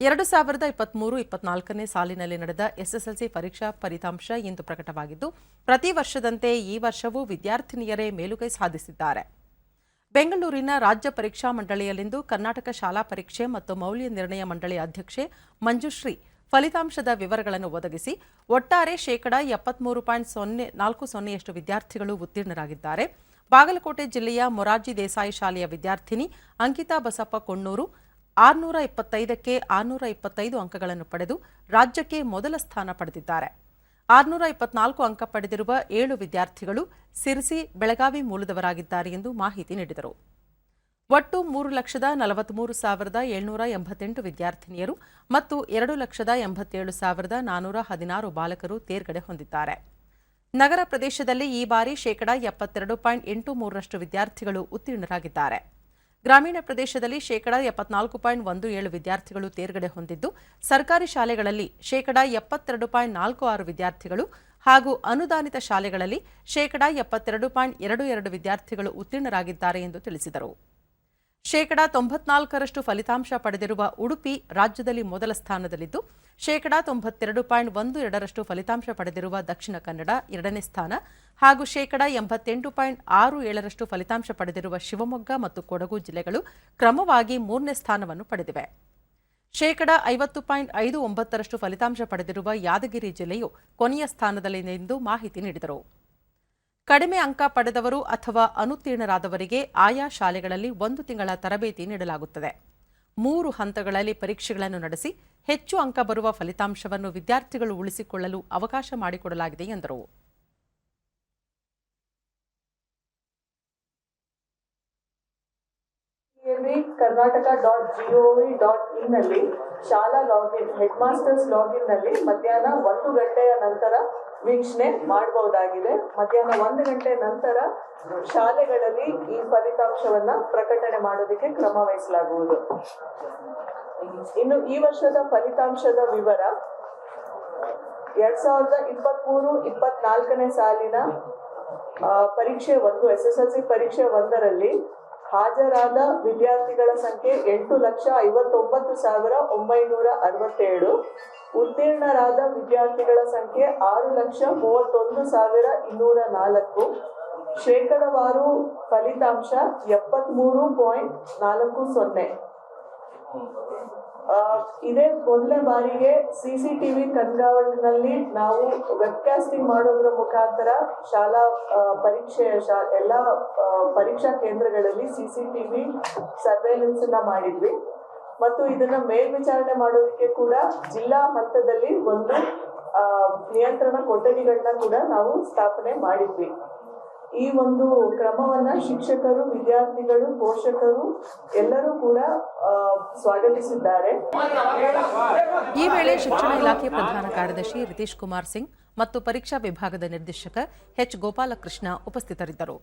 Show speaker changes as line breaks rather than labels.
ಎರಡು ಸಾವಿರದ ಇಪ್ಪತ್ಮೂರು, ಇಪ್ಪತ್ನಾಲ್ಕನೇ ಸಾಲಿನಲ್ಲಿ ನಡೆದ ಎಸ್ಎಸ್ಎಲ್ಸಿ ಪರೀಕ್ಷಾ ಫಲಿತಾಂಶ ಇಂದು ಪ್ರಕಟವಾಗಿದ್ದು, ಪ್ರತಿ ವರ್ಷದಂತೆ ಈ ವರ್ಷವೂ ವಿದ್ಯಾರ್ಥಿನಿಯರೇ ಮೇಲುಗೈ ಸಾಧಿಸಿದ್ದಾರೆ. ಬೆಂಗಳೂರಿನ ರಾಜ್ಯ ಪರೀಕ್ಷಾ ಮಂಡಳಿಯಲ್ಲಿಂದು ಕರ್ನಾಟಕ ಶಾಲಾ ಪರೀಕ್ಷೆ ಮತ್ತು ಮೌಲ್ಯ ನಿರ್ಣಯ ಮಂಡಳಿ ಅಧ್ಯಕ್ಷೆ ಮಂಜುಶ್ರೀ ಫಲಿತಾಂಶದ ವಿವರಗಳನ್ನು ಒದಗಿಸಿ, ಒಟ್ಟಾರೆ ಶೇಕಡಾ ಎಪ್ಪತ್ಮೂರು ಪಾಯಿಂಟ್ ಸೊನ್ನೆ ನಾಲ್ಕು ಸೊನ್ನೆಯಷ್ಟು ವಿದ್ಯಾರ್ಥಿಗಳು ಉತ್ತೀರ್ಣರಾಗಿದ್ದಾರೆ. ಬಾಗಲಕೋಟೆ ಜಿಲ್ಲೆಯ ಮೊರಾರ್ಜಿ ದೇಸಾಯಿ ಶಾಲೆಯ ವಿದ್ಯಾರ್ಥಿನಿ ಅಂಕಿತಾ ಬಸಪ್ಪ ಕೊಣ್ಣೂರು ಆರುನೂರ ಇಪ್ಪತ್ತೈದಕ್ಕೆ ಆರುನೂರ ಇಪ್ಪತ್ತೈದು ಅಂಕಗಳನ್ನು ಪಡೆದು ರಾಜ್ಯಕ್ಕೆ ಮೊದಲ ಸ್ಥಾನ ಪಡೆದಿದ್ದಾರೆ. ಆರುನೂರ ಇಪ್ಪತ್ನಾಲ್ಕು ಅಂಕ ಪಡೆದಿರುವ ಏಳು ವಿದ್ಯಾರ್ಥಿಗಳು ಸಿರಿಸಿ, ಬೆಳಗಾವಿ ಮೂಲದವರಾಗಿದ್ದಾರೆ ಎಂದು ಮಾಹಿತಿ ನೀಡಿದರು. ಒಟ್ಟು ಮೂರು ಲಕ್ಷದ ನಲವತ್ಮೂರು ಸಾವಿರದ ಏಳ್ನೂರ ಎಂಬತ್ತೆಂಟು ವಿದ್ಯಾರ್ಥಿನಿಯರು ಮತ್ತು ಎರಡು ಲಕ್ಷದ ಎಂಬತ್ತೇಳು ಸಾವಿರದ ನಾನೂರ ಹದಿನಾರು ಬಾಲಕರು ತೇರ್ಗಡೆ ಹೊಂದಿದ್ದಾರೆ. ನಗರ ಪ್ರದೇಶದಲ್ಲಿ ಈ ಬಾರಿ ಶೇಕಡಾ ಎಪ್ಪತ್ತೆರಡು ಪಾಯಿಂಟ್ ಎಂಟು ಮೂರರಷ್ಟು ವಿದ್ಯಾರ್ಥಿಗಳು ಉತ್ತೀರ್ಣರಾಗಿದ್ದಾರೆ. ಗ್ರಾಮೀಣ ಪ್ರದೇಶದಲ್ಲಿ ಶೇಕಡಾ ಎಪ್ಪತ್ನಾಲ್ಕು ಪಾಯಿಂಟ್ ಒಂದು ಏಳು ವಿದ್ಯಾರ್ಥಿಗಳು ತೇರ್ಗಡೆ ಹೊಂದಿದ್ದು, ಸರ್ಕಾರಿ ಶಾಲೆಗಳಲ್ಲಿ ಶೇಕಡಾ ಎಪ್ಪತ್ತೆರಡು ಪಾಯಿಂಟ್ ನಾಲ್ಕು ಆರು ವಿದ್ಯಾರ್ಥಿಗಳು ಹಾಗೂ ಅನುದಾನಿತ ಶಾಲೆಗಳಲ್ಲಿ ಶೇಕಡಾ ಎಪ್ಪತ್ತೆರಡು ಪಾಯಿಂಟ್ ಎರಡು ಎರಡು ವಿದ್ಯಾರ್ಥಿಗಳು ಉತ್ತೀರ್ಣರಾಗಿದ್ದಾರೆ ಎಂದು ತಿಳಿಸಿದರು. ಶೇಕಡಾ ತೊಂಬತ್ನಾಲ್ಕರಷ್ಟು ಫಲಿತಾಂಶ ಪಡೆದಿರುವ ಉಡುಪಿ ರಾಜ್ಯದಲ್ಲಿ ಮೊದಲ ಸ್ಥಾನದಲ್ಲಿದ್ದು, ಶೇಕಡಾ ತೊಂಬತ್ತೆರಡು ಪಾಯಿಂಟ್ ಒಂದು ಎರಡರಷ್ಟು ಫಲಿತಾಂಶ ಪಡೆದಿರುವ ದಕ್ಷಿಣ ಕನ್ನಡ ಎರಡನೇ ಸ್ಥಾನ ಹಾಗೂ ಶೇಕಡಾ ಎಂಬತ್ತೆಂಟು ಪಾಯಿಂಟ್ ಆರು ಏಳರಷ್ಟು ಫಲಿತಾಂಶ ಪಡೆದಿರುವ ಶಿವಮೊಗ್ಗ ಮತ್ತು ಕೊಡಗು ಜಿಲ್ಲೆಗಳು ಕ್ರಮವಾಗಿ ಮೂರನೇ ಸ್ಥಾನವನ್ನು ಪಡೆದಿವೆ. ಶೇಕಡಾ ಐವತ್ತು ಪಾಯಿಂಟ್ ಐದು ಒಂಬತ್ತರಷ್ಟು ಫಲಿತಾಂಶ ಪಡೆದಿರುವ ಯಾದಗಿರಿ ಜಿಲ್ಲೆಯು ಕೊನೆಯ ಸ್ಥಾನದಲ್ಲಿದೆ ಎಂದು ಮಾಹಿತಿ ನೀಡಿದರು. ಕಡಿಮೆ ಅಂಕ ಪಡೆದವರು ಅಥವಾ ಅನುತ್ತೀರ್ಣರಾದವರಿಗೆ ಆಯಾ ಶಾಲೆಗಳಲ್ಲಿ ಒಂದು ತಿಂಗಳ ತರಬೇತಿ ನೀಡಲಾಗುತ್ತದೆ. ಮೂರು ಹಂತಗಳಲ್ಲಿ ಪರೀಕ್ಷೆಗಳನ್ನು ನಡೆಸಿ ಹೆಚ್ಚು ಅಂಕ ಬರುವ ಫಲಿತಾಂಶವನ್ನು ವಿದ್ಯಾರ್ಥಿಗಳು ಉಳಿಸಿಕೊಳ್ಳಲು ಅವಕಾಶ ಮಾಡಿಕೊಡಲಾಗಿದೆ ಎಂದರು.
Karnataka dot G O V dot ಇನ್ನಲ್ಲಿ ಶಾಲಾ ಲಾಗಿನ್ ಹೆಡ್ ಮಾಸ್ಟರ್ಸ್ ಲಾಗಿನ್ನಲ್ಲಿ ಮಧ್ಯಾಹ್ನ ಒಂದು ಗಂಟೆಯ ನಂತರ ವೀಕ್ಷಣೆ ಮಾಡಬಹುದಾಗಿದೆ ಮಧ್ಯಾಹ್ನ ಒಂದು ಗಂಟೆ ನಂತರ ಶಾಲೆಗಳಲ್ಲಿ ಈ ಫಲಿತಾಂಶವನ್ನ ಪ್ರಕಟಣೆ ಮಾಡೋದಕ್ಕೆ ಕ್ರಮ ವಹಿಸಲಾಗುವುದು. ಇನ್ನು ಈ ವರ್ಷದ ಫಲಿತಾಂಶದ ವಿವರ, ಎರಡ್ ಸಾವಿರದ ಇಪ್ಪತ್ತ್ ಮೂರು ಇಪ್ಪತ್ನಾಲ್ಕನೇ ಸಾಲಿನ ಪರೀಕ್ಷೆ ಒಂದು, ಎಸ್ ಎಸ್ ಎಲ್ ಸಿ ಪರೀಕ್ಷೆ ಒಂದರಲ್ಲಿ ಹಾಜರಾದ ವಿದ್ಯಾರ್ಥಿಗಳ ಸಂಖ್ಯೆ ಎಂಟು ಲಕ್ಷ ಐವತ್ತೊಂಬತ್ತು ಸಾವಿರ ಒಂಬೈನೂರ ಅರವತ್ತೇಳು. ಉತ್ತೀರ್ಣರಾದ ವಿದ್ಯಾರ್ಥಿಗಳ ಸಂಖ್ಯೆ ಆರು ಲಕ್ಷ ಮೂವತ್ತೊಂದು ಸಾವಿರ ಇನ್ನೂರ ನಾಲ್ಕು. ಶೇಕಡವಾರು ಫಲಿತಾಂಶ ಎಪ್ಪತ್ತ್ಮೂರು ಪಾಯಿಂಟ್ ನಾಲ್ಕು ಸೊನ್ನೆ. ಇದೇ ಮೊದಲನೇ ಬಾರಿಗೆ ಸಿ ಸಿ ಟಿವಿ ಕಣ್ಗಾವಲಿನಲ್ಲಿ ನಾವು ವೆಬ್ಕಾಸ್ಟಿಂಗ್ ಮಾಡೋದ್ರ ಮುಖಾಂತರ ಶಾಲಾ ಪರೀಕ್ಷೆ ಶಾ, ಎಲ್ಲ ಪರೀಕ್ಷಾ ಕೇಂದ್ರಗಳಲ್ಲಿ ಸಿ ಸಿ ಟಿವಿ ಸರ್ವೇಲೆನ್ಸ್ ಅನ್ನ ಮಾಡಿದ್ವಿ. ಮತ್ತು ಇದನ್ನ ಮೇಲ್ವಿಚಾರಣೆ ಮಾಡೋದಕ್ಕೆ ಕೂಡ ಜಿಲ್ಲಾ ಹಂತದಲ್ಲಿ ಒಂದು ನಿಯಂತ್ರಣ ಕೊಠಡಿಗಳನ್ನ ಕೂಡ ನಾವು ಸ್ಥಾಪನೆ ಮಾಡಿದ್ವಿ. ಈ ಒಂದು ಕ್ರಮವನ್ನ ಶಿಕ್ಷಕರು, ವಿದ್ಯಾರ್ಥಿಗಳು, ಪೋಷಕರು ಎಲ್ಲರೂ ಕೂಡ ಸ್ವಾಗತಿಸಿದ್ದಾರೆ.
ಈ ವೇಳೆ ಶಿಕ್ಷಣ ಇಲಾಖೆ ಪ್ರಧಾನ ಕಾರ್ಯದರ್ಶಿ ರಿತೀಶ್ ಕುಮಾರ್ ಸಿಂಗ್ ಮತ್ತು ಪರೀಕ್ಷಾ ವಿಭಾಗದ ನಿರ್ದೇಶಕ ಎಚ್ ಗೋಪಾಲಕೃಷ್ಣ ಉಪಸ್ಥಿತರಿದ್ದರು.